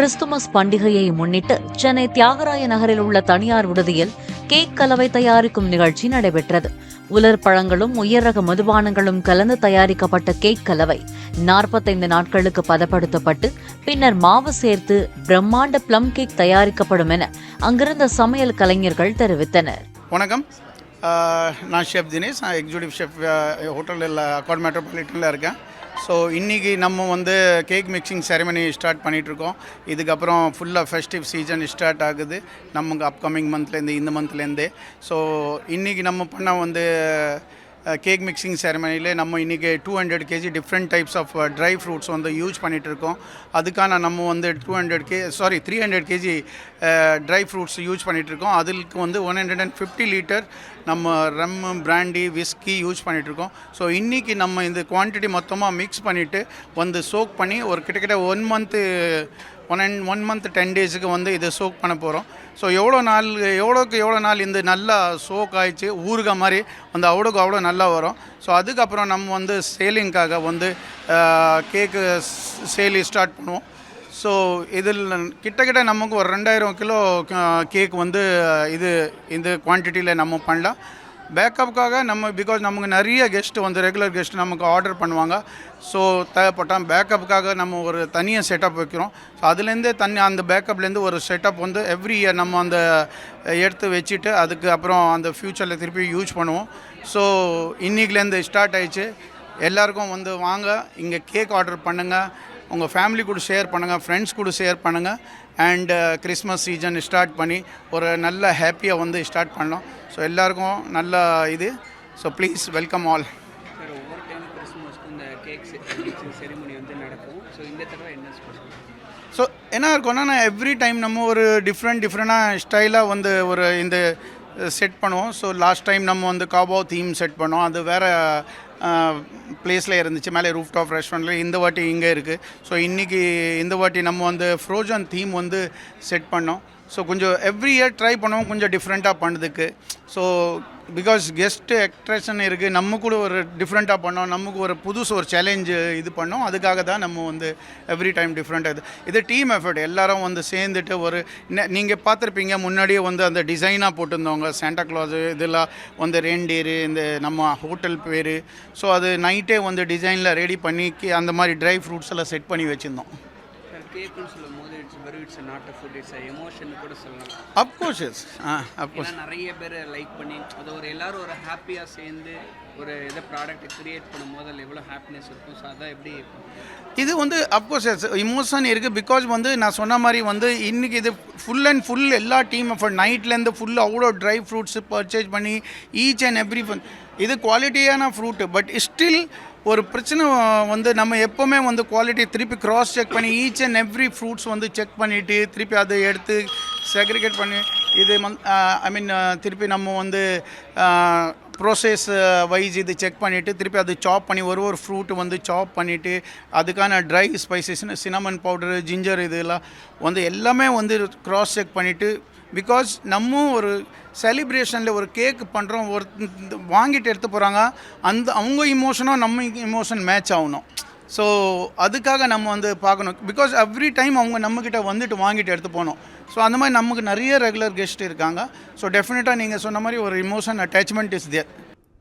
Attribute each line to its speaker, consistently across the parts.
Speaker 1: Christmas பண்டிகையை முன்னிட்டு சென்னை தியாகராய நகரில் உள்ள தனியார் விடுதியில் கேக் கலவை தயாரிக்கும் நிகழ்ச்சி நடைபெற்றது. உலர் பழங்களும் உயர் ரக மதுபானங்களும் கலந்து தயாரிக்கப்பட்ட கேக் கலவை நாற்பத்தைந்து நாட்களுக்கு பதப்படுத்தப்பட்டு பின்னர் மாவு சேர்த்து பிரம்மாண்ட பிளம் கேக் தயாரிக்கப்படும் என அங்கிருந்த சமையல் கலைஞர்கள் தெரிவித்தனர்.
Speaker 2: வணக்கம். நான் ஷெஃப் தினேஷ். நான் எக்ஸிக்யூட்டிவ் ஷெஃப் ஹோட்டலில் அக்கார்ட் மெட்ரோபாலிட்டனில் இருக்கேன். ஸோ இன்றைக்கி நம்ம வந்து கேக் மிக்சிங் செரமனி ஸ்டார்ட் பண்ணிகிட்ருக்கோம் இதுக்கப்புறம் ஃபுல்லாக ஃபெஸ்டிவ் சீசன் ஸ்டார்ட் ஆகுது. நமக்கு அப்கமிங் மந்த்லேருந்து இந்த மந்த்லேருந்தே ஸோ இன்றைக்கி நம்ம பண்ண வந்து கேக் மிக்சிங் செரமனியில் நம்ம இன்றைக்கி two hundred KG different types of dry fruits வந்து யூஸ் பண்ணிகிட்டு இருக்கோம். அதுக்கான நம்ம வந்து two hundred K sorry three hundred KG dry fruits use பண்ணிகிட்டு இருக்கோம். அதுக்கு வந்து one hundred and fifty litre நம்ம ரம் பிராண்டி விஸ்கி யூஸ் பண்ணிகிட்டு இருக்கோம். ஸோ இன்றைக்கி நம்ம இந்த குவான்டிட்டி மொத்தமாக மிக்ஸ் பண்ணிவிட்டு வந்து சோக் பண்ணி ஒரு கிட்டத்தட்ட one month one and one month ten டேஸுக்கு வந்து இதை சோக் பண்ண போகிறோம் ஸோ எவ்வளோ நாள் எவ்வளோக்கு எவ்வளோ நாள் இந்த நல்லா சோக் ஆயிடுச்சு ஊறுக மாதிரி அந்த அவ்வளோக்கு அவ்வளோ நல்லா வரும். ஸோ அதுக்கப்புறம் நம்ம வந்து சேலிங்க்காக வந்து கேக்கு சேலி ஸ்டார்ட் பண்ணுவோம். ஸோ இதில் கிட்டக்கிட்ட நமக்கு ஒரு ரெண்டாயிரம் கிலோ கேக் வந்து இது இந்த குவான்டிட்டியில் நம்ம பண்ணலாம். பேக்கப்புக்காக நம்ம பிகாஸ் நமக்கு நிறைய கெஸ்ட்டு வந்து ரெகுலர் கெஸ்ட் நமக்கு ஆர்டர் பண்ணுவாங்க. ஸோ தேவைப்பட்டால் பேக்கப்புக்காக நம்ம ஒரு தனியாக செட்டப் வைக்கிறோம். ஸோ அதுலேருந்தே தனி அந்த பேக்கப்லேருந்து ஒரு செட்டப் வந்து எவ்ரி இயர் நம்ம அந்த எடுத்து வச்சுட்டு அதுக்கு அப்புறம் அந்த ஃப்யூச்சரில் திருப்பி யூஸ் பண்ணுவோம். ஸோ இன்றைக்கிலேருந்து ஸ்டார்ட் ஆயிடுச்சு. எல்லாருக்கும் வந்து வாங்க இங்கே கேக் ஆர்டர் பண்ணுங்கள் உங்கள் ஃபேமிலி கூட ஷேர் பண்ணுங்கள் ஃப்ரெண்ட்ஸ் கூட ஷேர் பண்ணுங்கள் அண்டு கிறிஸ்மஸ் சீசன் ஸ்டார்ட் பண்ணி ஒரு நல்ல ஹாப்பியாக வந்து ஸ்டார்ட் பண்ணோம் ஸோ எல்லாருக்கும் நல்ல இது. So please welcome all
Speaker 3: so என்ன
Speaker 2: இருக்கும்னா எவ்ரி டைம் நம்ம ஒரு டிஃப்ரெண்ட் டிஃப்ரெண்டாக ஸ்டைலாக வந்து ஒரு இந்த செட் பண்ணுவோம். ஸோ லாஸ்ட் டைம் நம்ம வந்து காபோ தீம் செட் பண்ணோம். அது வேறு பிளேஸில் இருந்துச்சு. மேலே ரூஃப் டாப் ரெஸ்டாரண்ட்டில் இந்த வாட்டி இங்கே இருக்குது ஸோ இன்றைக்கி இந்த வாட்டி நம்ம வந்து ஃப்ரோஜன் தீம் வந்து செட் பண்ணோம். ஸோ கொஞ்சம் எவ்ரி இயர் ட்ரை பண்ணுவோம். கொஞ்சம் டிஃப்ரெண்ட்டாக பண்ணதுக்கு. ஸோ பிகாஸ் கெஸ்ட்டு எக்ஸ்ட்ரேஷன் இருக்குது நம்ம கூட ஒரு டிஃப்ரெண்ட்டாக பண்ணோம். நமக்கு ஒரு புதுசு ஒரு சேலஞ்சு இது பண்ணோம். அதுக்காக தான் நம்ம வந்து எவ்ரி டைம் டிஃப்ரெண்ட்டாக இது. இது டீம் எஃபர்ட் எல்லாரும் வந்து சேர்ந்துட்டு ஒரு நீங்கள் பார்த்துருப்பீங்க முன்னாடியே வந்து அந்த டிசைனாக போட்டிருந்தவங்க சாண்டா கிளாஸ் இதெல்லாம் வந்து ரெண்டேரு இந்த நம்ம ஹோட்டல் பேர். ஸோ அது நைட்டே வந்து டிசைனில் ரெடி பண்ணி அந்த மாதிரி ட்ரை ஃப்ரூட்ஸ் எல்லாம் செட் பண்ணி வச்சுருந்தோம்.
Speaker 3: கேக்குன்னு சொல்லும் போது இட்ஸ் வெறும் it's not a food it's emotion கூட சொல்லலாம்.
Speaker 2: அப்கோர்ஸ் எஸ் ஆ அப்கோர்ஸ்
Speaker 3: நிறைய பேர் லைக் பண்ணி அது ஒரு எல்லாரும் ஒரு ஹாப்பியாக சேர்ந்து ஒரு இதை ப்ராடக்ட்டை கிரியேட் பண்ணும்போது அதில் எவ்வளோ ஹாப்பினஸ் இருக்கும் ஸோ அதான் எப்படி
Speaker 2: இது வந்து அப்கோர்ஸ் இமோஷன் இருக்குது பிகாஸ் வந்து நான் சொன்ன மாதிரி வந்து இன்றைக்கி இது ஃபுல் அண்ட் ஃபுல் எல்லா டீம் எஃபர்ட் நைட்லேருந்து ஃபுல் அவ்வளோ ட்ரை ஃப்ரூட்ஸ் பர்ச்சேஸ் பண்ணி ஈச் அண்ட் எவ்ரி இது குவாலிட்டியான ஃப்ரூட்டு பட் ஸ்டில் ஒரு பிரச்சனை வந்து நம்ம எப்போவுமே வந்து குவாலிட்டி திருப்பி க்ராஸ் செக் பண்ணி ஈச் அண்ட் எவ்ரி ஃப்ரூட்ஸ் வந்து செக் பண்ணிவிட்டு திருப்பி அதை எடுத்து செக்ரிகேட் பண்ணி இது ஐ மீன் திருப்பி நம்ம வந்து ப்ரோசஸ் வைஸ் இது செக் பண்ணிவிட்டு திருப்பி அது சாப் பண்ணி ஒரு ஒரு ஃப்ரூட்டு வந்து சாப் பண்ணிவிட்டு அதுக்கான ட்ரை ஸ்பைசஸ்னு சினமன் பவுடரு ஜிஞ்சர் இதெல்லாம் வந்து எல்லாமே வந்து க்ராஸ் செக் பண்ணிவிட்டு பிகாஸ் நம்ம ஒரு செலிப்ரேஷனில் ஒரு கேக் பண்ணுறோம் ஒரு வாங்கிட்டு எடுத்து போகிறாங்க அந்த அவங்க இமோஷனும் நம்ம இமோஷன் மேட்ச் ஆகணும். ஸோ அதுக்காக நம்ம வந்து பார்க்கணும். பிகாஸ் எவ்ரி டைம் அவங்க நம்மக்கிட்ட வந்துட்டு வாங்கிட்டு எடுத்து போகணும். ஸோ அந்த மாதிரி நமக்கு நிறைய ரெகுலர் கெஸ்ட் இருக்காங்க. ஸோ டெஃபினட்டாக நீங்கள் சொன்ன மாதிரி ஒரு emotion attachment is there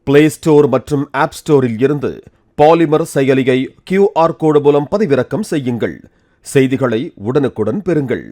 Speaker 4: play store மற்றும் ஆப் ஸ்டோரில் இருந்து பாலிமர் செயலியை கியூஆர் கோடு மூலம் பதிவிறக்கம் செய்யுங்கள். செய்திகளை உடனுக்குடன் பெறுங்கள்.